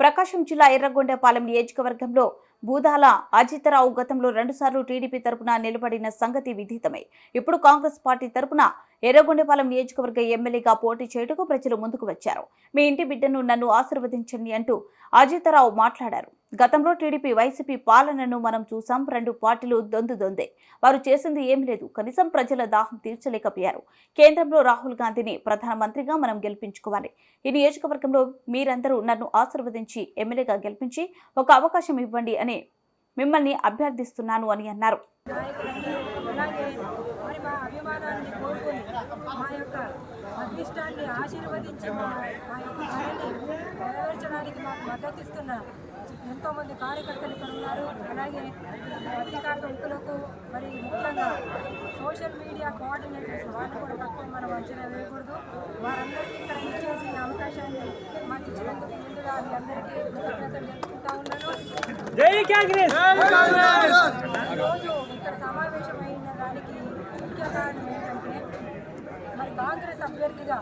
ప్రకాశం జిల్లా ఎర్రగొండపాలెం నియోజకవర్గంలో బూదాల అజితరావు గతంలో రెండుసార్లు టీడీపీ తరపున నిలబడిన సంగతి విదితమే. ఇప్పుడు కాంగ్రెస్ పార్టీ తరపున ఎర్రగొండపాలెం నియోజకవర్గ ఎమ్మెల్యేగా పోటీ చేయుటకు ప్రజలు ముందుకు వచ్చారు. మీ ఇంటి బిడ్డను నన్ను ఆశీర్వదించండి అంటూ అజితరావు మాట్లాడారు. గతంలో టీడీపీ వైసీపీ పాలనను మనం చూసాం. రెండు పార్టీలు దొందు దొందే. వారు చేసింది ఏం లేదు. కనీసం ప్రజల దాహం తీర్చలేకపోయారు. కేంద్రంలో రాహుల్ గాంధీని ప్రధానమంత్రిగా మనం గెలిపించుకోవాలి. ఈ నియోజకవర్గంలో మీరందరూ నన్ను ఆశీర్వదించి ఎమ్మెల్యేగా గెలిపించి ఒక అవకాశం ఇవ్వండి అని మిమ్మల్ని అభ్యర్థిస్తున్నాను అని అన్నారు. అదృష్టాన్ని ఆశీర్వదించి మా యొక్క నెరవేర్చడానికి మాకు మద్దతిస్తున్న ఎంతోమంది కార్యకర్తలు ఇక్కడ ఉన్నారు. అలాగే పత్రికా ప్రముఖులకు మరి ముఖ్యంగా సోషల్ మీడియా కోఆర్డినేటర్స్ వాళ్ళు కూడా తక్కువ మనం అంచనా వేయకూడదు. వారందరికీ ఇక్కడ ఇచ్చేసి అవకాశాన్ని మాకు ఇచ్చినందుకు ముందుగా మీ అందరికీ కృతజ్ఞతలు తెలుపుకుంటా ఉన్నాను జై కాంగ్రెస్ ఈరోజు ఇక్కడ సమావేశమైన దానికి ముఖ్య కారణం ఏంటంటే మరి కాంగ్రెస్ అభ్యర్థిగా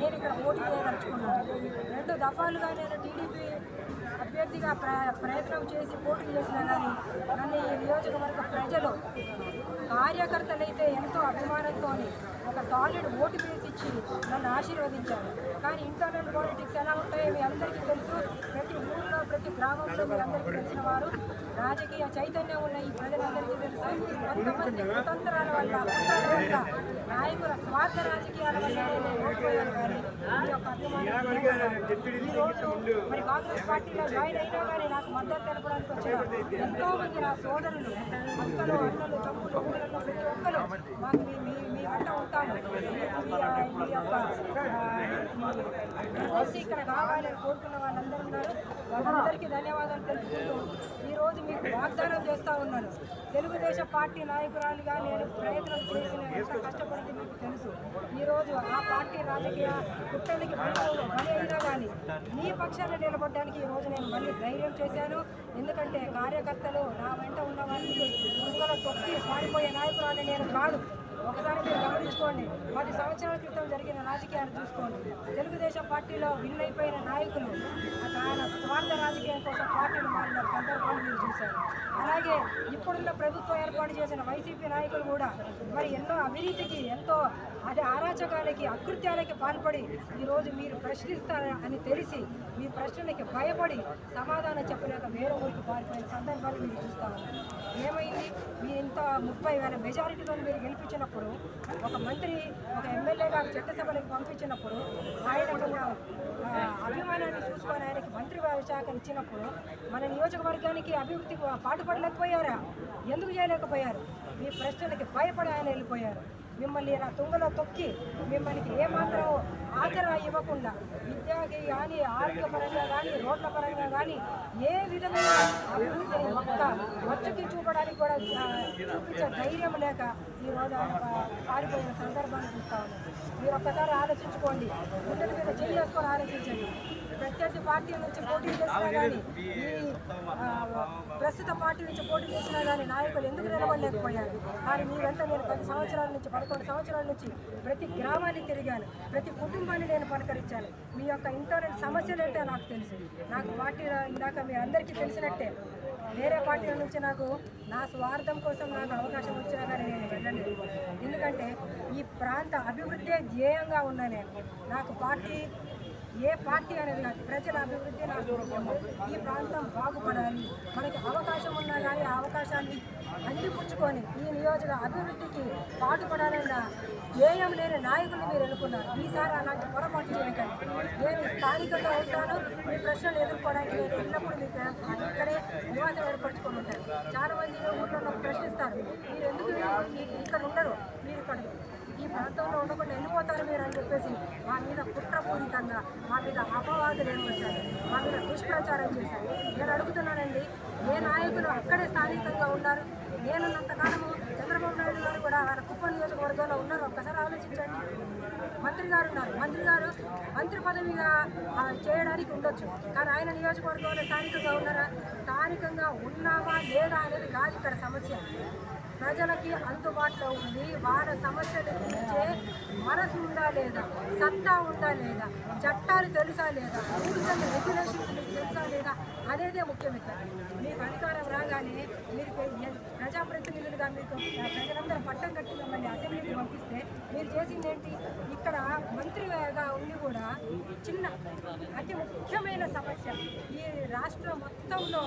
నేను ఇక్కడ పోటీ చేయదలుచుకున్నాను. రెండు దఫాలుగా నేను టీడీపీ అభ్యర్థిగా ప్రయత్నం చేసి పోటీ చేసినా కానీ నన్ను ఈ నియోజకవర్గ ప్రజలు కార్యకర్తలైతే ఎంతో అభిమానంతో సాలిడ్ ఓటు వేసి ఇచ్చి నన్ను ఆశీర్వదించారు కానీ ఇంటర్నల్ పాలిటిక్స్ ఎలా ఉంటాయో మీ అందరికీ తెలుసు. ప్రతి ఊర్లో ప్రతి గ్రామంలో మీ అందరికీ తెలిసిన వారు రాజకీయ చైతన్యం ఉన్న ఈ ప్రజలందరికీ తెలుసు. కొంతమంది కుతంత్రాల వల్ల కుట్రల వల్ల నాయకుల స్వార్థ రాజకీయాల వల్ల నేను ఓడిపోయాను కానీ ఈ యొక్క ఈ రోజు మరి కాంగ్రెస్ పార్టీలో జాయిన్ అయినా కానీ నాకు మద్దతు తెలపడానికి వచ్చిన ఎంతో మంది నా సోదరులు అక్కలు అన్నలు తమ్ముళ్ళు ఊళ్ళలో ప్రతి ఒక్కరు మాకు యొక్క ఇక్కడ కావాలని కోరుకున్న వాళ్ళందరూ ఉన్నారు. వాళ్ళందరికీ ధన్యవాదాలు తెలుపుకుంటూ ఈరోజు మీకు వాగ్దానం చేస్తూ ఉన్నాను తెలుగుదేశం పార్టీ నాయకురాలుగా నేను ప్రయత్నం చేసిన ఎంత కష్టపడింది మీకు తెలుసు. ఈరోజు ఆ పార్టీ రాజకీయ కుట్రలకి బలి అయినా కానీ మీ పక్షాన్ని నిలబడడానికి ఈరోజు నేను మళ్ళీ ధైర్యం చేశాను. ఎందుకంటే కార్యకర్తలు నా వెంట ఉన్న వాళ్ళకి తొక్కి పారిపోయే నాయకురాలు నేను కాదు. ఒకసారి మీరు గమనించుకోండి. పది సంవత్సరాల క్రితం జరిగిన రాజకీయాలు చూసుకోండి. తెలుగుదేశం పార్టీలో విన్ అయిపోయిన నాయకులు ఆయన స్వార్థ రాజకీయం కోసం పార్టీలు మారిన సందర్భాలు మీరు చూశారు. అలాగే ఇప్పుడున్న ప్రభుత్వం ఏర్పాటు చేసిన వైసీపీ నాయకులు కూడా మరి ఎన్నో అవినీతికి ఎంతో అది అరాచకాలకి అకృత్యాలకి పాల్పడి ఈరోజు మీరు ప్రశ్నిస్తారా అని తెలిసి మీ ప్రశ్నలకి భయపడి సమాధానం చెప్పలేక వేరే ఊరికి పారిపోయిన సందర్భాలు మీరు చూస్తా ఉన్నారు. ఏమైంది? మీ ఇంత ముప్పై వేల మెజారిటీతో మీరు గెలిపించినప్పుడు ఒక మంత్రి ఒక ఎమ్మెల్యేగా చట్టసభలకు పంపించినప్పుడు ఆయన అభిమానాన్ని చూసుకొని ఆయనకి మంత్రి శాఖ ఇచ్చినప్పుడు మన నియోజకవర్గానికి అభివృద్ధి పాటుపడలేకపోయారా? ఎందుకు చేయలేకపోయారు? మీ ప్రశ్నలకి భయపడి ఆయన వెళ్ళిపోయారు. మిమ్మల్ని నా తుంగలో తొక్కి మిమ్మల్ని ఏమాత్రం ఆచరణ ఇవ్వకుండా విద్యకి కానీ ఆరోగ్యపరంగా కానీ రోడ్ల పరంగా కానీ ఏ విధమైన అభివృద్ధిని ఒక్క వచ్చకి చూపడానికి కూడా చూపించే ధైర్యం లేక ఈరోజు పారిపోయిన సందర్భాన్ని చూస్తా ఉన్నాం. మీరు ఒక్కసారి ఆలోచించుకోండి. గుండెల మీద చేసుకొని ఆలోచించండి. ప్రత్యర్థి పార్టీ నుంచి పోటీ చేసినా కానీ ప్రస్తుత పార్టీ నుంచి పోటీ చేసినా కానీ నాయకులు ఎందుకు నిలబడలేకపోయారు? కానీ మీ వెంట నేను పది సంవత్సరాల నుంచి పదకొండు సంవత్సరాల నుంచి ప్రతి గ్రామాన్ని తిరిగాను ప్రతి కుటుంబాన్ని నేను పలకరించాను. మీ యొక్క ఇంటర్నెట్ సమస్యలు ఏంటో నాకు తెలుసు. నాకు పార్టీ ఇందాక మీ అందరికీ తెలిసినట్టే వేరే పార్టీల నుంచి నాకు నా స్వార్థం కోసం నాకు అవకాశం వచ్చినా కానీ నేను వెళ్ళలేదు. ఎందుకంటే ఈ ప్రాంత అభివృద్ధి ధ్యేయంగా ఉన్నా నేను నాకు పార్టీ పార్టీ అనేది కాదు ప్రజల అభివృద్ధి ఈ ప్రాంతం బాగుపడాలి. మనకి అవకాశం ఉన్నా కానీ ఆ అవకాశాన్ని అందిపుచ్చుకొని ఈ నియోజక అభివృద్ధికి పాటుపడాలన్న ధ్యేయం లేని నాయకులు మీరు ఎన్నుకున్నారు ఈసారి అలాంటి పొరపాటు చేయకండి. నేను స్థానికంగా ఉంటాను మీ ప్రశ్నలు ఎదుర్కోవడానికి నేను ఎల్లప్పుడూ మీకు ఇక్కడే నివాసం ఏర్పరచుకొని ఉంటాను. చాలా మంది ఊళ్ళో ప్రశ్నిస్తారు. మీరు ఎందుకు ఇక్కడ ఉండరు? మీరు ఇక్కడ ప్రాంతంలో ఉండకుండా వెళ్ళిపోతారు మీరు అని చెప్పేసి మా మీద కుట్రపూరితంగా మా మీద అపవాదులు ఏమొచ్చారు మా మీద దుష్ప్రచారం చేశారు. నేను అడుగుతున్నానండి ఏ నాయకులు అక్కడే స్థానికంగా ఉన్నారు? నేనున్నంతకాలము చంద్రబాబు నాయుడు గారు కూడా ఆయన కుప్పం నియోజకవర్గంలో ఉన్నారు. ఒక్కసారి ఆలోచించండి. మంత్రి గారు ఉన్నారు. మంత్రి గారు మంత్రి పదవిగా చేయడానికి ఉండొచ్చు. కానీ ఆయన నియోజకవర్గంలో స్థానికంగా ఉన్నారా? స్థానికంగా ఉన్నామా లేదా అనేది కాదు ఇక్కడ సమస్య. ప్రజలకి అందుబాటులో ఉంది. వాళ్ళ సమస్యలు తీర్చే మనసు ఉందా లేదా? సత్తా ఉందా లేదా? చట్టాలు తెలుసా లేదా? రూల్స్ అండ్ రెగ్యులేషన్స్ మీకు తెలుసా లేదా ముఖ్యం ఇక్కడ. మీకు అధికారం రాగానే మీరు ప్రజాప్రతినిధులుగా మీకు ప్రజలందరూ పట్టం కట్టి మిమ్మల్ని మీరు చేసింది ఏంటి ఇక్కడ మంత్రిగా ఉండి కూడా చిన్న అతి ముఖ్యమైన సమస్య. ఈ రాష్ట్రం మొత్తంలో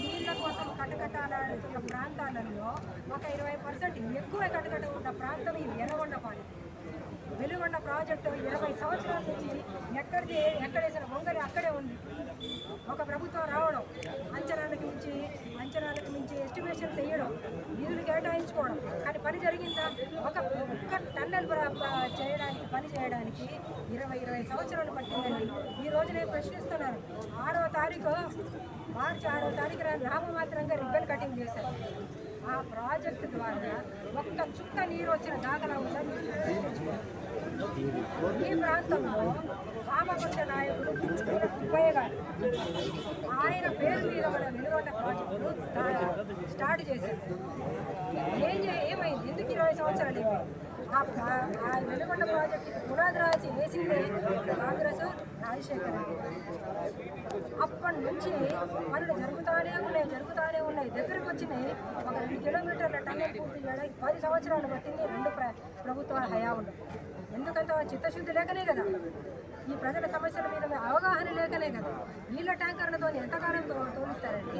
నీళ్ళ కోసం కటకటాలాడుతున్న ప్రాంతాలలో ఒక ఇరవై పర్సెంట్ ఎక్కువ కటకట ఉన్న ప్రాంతం ఈ వెలగొండపాలెం. వెలుగొండ ప్రాజెక్టు ఇరవై సంవత్సరాల నుంచి ఎక్కడిది ఎక్కడేసిన బొంగలి అక్కడే ఉంది. ఒక ప్రభుత్వం రావడం అంచనాలకు మించి అంచనాలకు మించి ఎస్టిమేషన్ చేయడం. నిధులు కేటాయించుకోవడం. కానీ పని జరిగిందా? ఒక ఒక్క టన్నెల్ చేయడానికి పని చేయడానికి ఇరవై ఇరవై సంవత్సరాలు పట్టిందండి. ఈ రోజు నేను ప్రశ్నిస్తున్నాను ఆరో తారీఖు మార్చి ఆరో తారీఖు నామమాత్రంగా రిబ్బన్ కటింగ్ చేశారు. ఆ ప్రాజెక్టు ద్వారా ఒక్క చుక్క నీరు వచ్చిన దాఖలా ఉందని మీరు ఈ ప్రాంతంలో వామపక్ష నాయకుడు పిచ్చుకున్న గారు. ఆయన పేరు మీద మన వెలువడ్డ ప్రాజెక్టు స్టార్ట్ చేశారు. ఏం ఏమైంది? ఎందుకు ఇరవై సంవత్సరాలు అయిపోయింది? ఆ ప్రా- ఆ వెలుగొండ ప్రాజెక్టుకి పునాది రాసి వేసింది కాంగ్రెస్ రాజశేఖర్ అప్పటి నుంచి పనులు జరుగుతానే ఉన్నాయి జరుగుతానే ఉన్నాయి. దగ్గరకు వచ్చినాయి ఒక రెండు కిలోమీటర్ల టన్నెల్ పూర్తి చేయడానికి పది సంవత్సరాలు పట్టింది రెండు ప్ర ప్రభుత్వాల హయాంలో. ఎందుకంత చిత్తశుద్ధి లేకనే కదా. ఈ ప్రజల సమస్యల మీద అవగాహన లేకనే కదా. నీళ్ళ ట్యాంకర్లతో ఎంతకాలం తో- తోలిస్తారండి?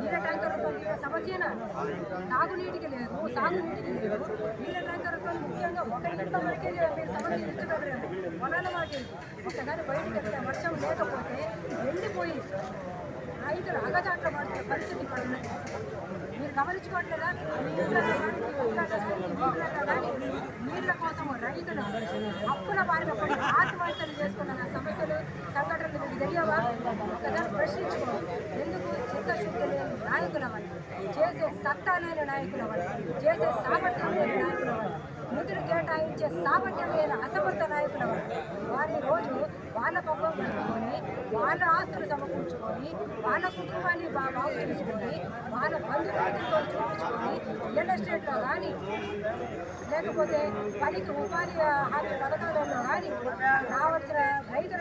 నీళ్ళ ట్యాంకర్ సమస్యనా తాగునీటికి లేదు సాగునీటికి లేదు. నీళ్ళ ట్యాంకర్లతో ముఖ్యంగా ఒక ఇంట్లో వరకే మీరు సమస్య ఇచ్చగలరు పొలాల వాటి ఒకసారి బయటకు వెళ్తే వర్షం లేకపోతే వెళ్ళిపోయి రైతులు అగచాట్ల పడుతున్న పరిస్థితి ఇక్కడ ఉన్నది మీరు గమనించుకోవట్లేదా? నీళ్ళ కోసం రైతులు అప్పుల బారిన ఆత్మహత్యలు చేసుకున్న సమస్యలు సంఘటన తెలియవా ఒకసారి ప్రశ్నించుకోవాలి ఎందుకు? చిత్తశుద్ధి లేని నాయకుల వల్ల చేసే సత్తా లేని నాయకుల వల్ల చేసే సామర్థ్యం లేని నాయకుల వల్ల నిధులు కేటాయించే సామర్థ్యం లేని అసమర్థ నాయకుల వల్ల వారి రోజు వాళ్ళ పబ్బం కలుపుకొని వాళ్ళ ఆస్తులు సమకూర్చుకొని వాళ్ళ కుటుంబాన్ని బాగా బాగు చేసుకొని వాళ్ళ బంధుమిత్రులతో చూపించుకొని రియల్ ఎస్టేట్లో కానీ లేకపోతే పనికి ఉపాధి హామీ పథకాలలో కానీ రావాల్సిన రైతుల